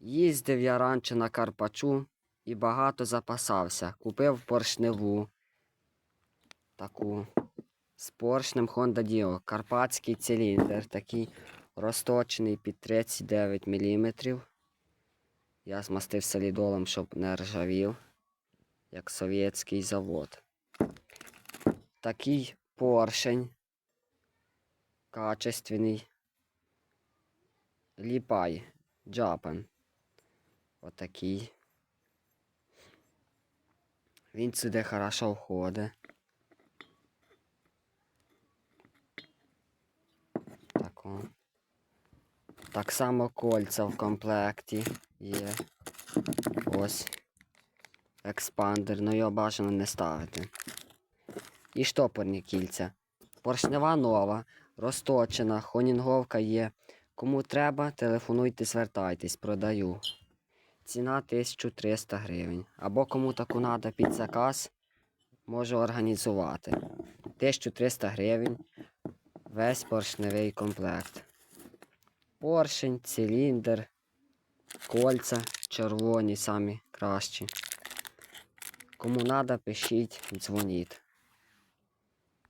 Їздив я раніше на Карпачу і багато запасався. Купив поршневу таку з поршнем Honda Dio. Карпатський циліндр, такий розточений під 39 мм. Я змастив солідолом, щоб не ржавів, як совєтський завод. Такий поршень качественний. Ліпай, Japan. Отакий. Він сюди хорошо входить. Так, о. так само кольця в комплекті є. Ось. Експандер, ну його бажано не ставити. І штопорні кільця. Поршнева нова, розточена, хонінговка є. Кому треба, телефонуйте, звертайтесь, продаю. Ціна 1300 гривень. Або кому таку надо під заказ, можу організувати. 1300 гривень. Весь поршневий комплект. Поршень, циліндр, кольця червоні самі кращі. Кому надо, пишіть, дзвоніть.